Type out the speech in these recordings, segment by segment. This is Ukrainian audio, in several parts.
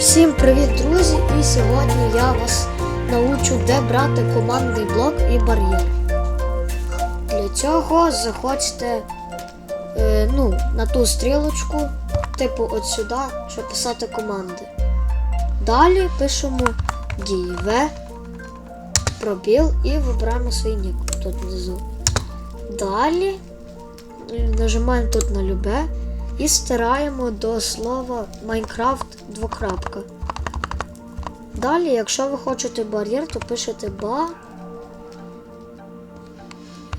Всім привіт, друзі! І сьогодні я вас научу, де брати командний блок і бар'єр. Для цього заходьте е, ну, на ту стрілочку, типу от сюди, щоб писати команди. Далі пишемо дії В, пробіл і вибираємо свій нік тут внизу. Далі е, нажимаємо тут на любе і стираємо до слова Minecraft двокрапка. Далі, якщо ви хочете бар'єр, то пишете ба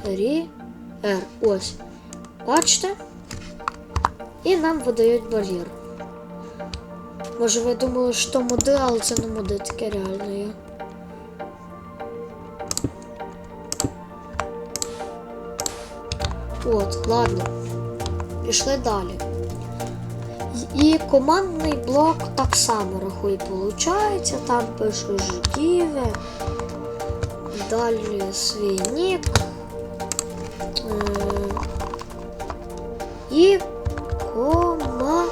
рі р. Ось. Бачите? І нам видають бар'єр. Може ви думали, що моди, але це не моди, таке реально є. От, ладно. Пішли далі. І командний блок так само рахує, получається. Там пишу ждіве. Далі свій нік. Е, І кома.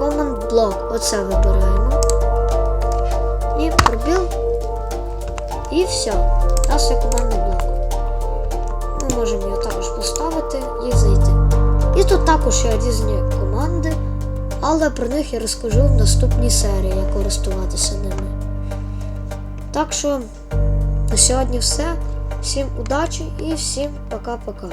Command блок. Оце вибираємо. І пробіл. І все. Є командний блок. Ми можемо його також поставити і зайти. І тут також є різні команди, але про них я розкажу в наступній серії, як користуватися ними. Так що на сьогодні все. Всім удачі і всім пока-пока.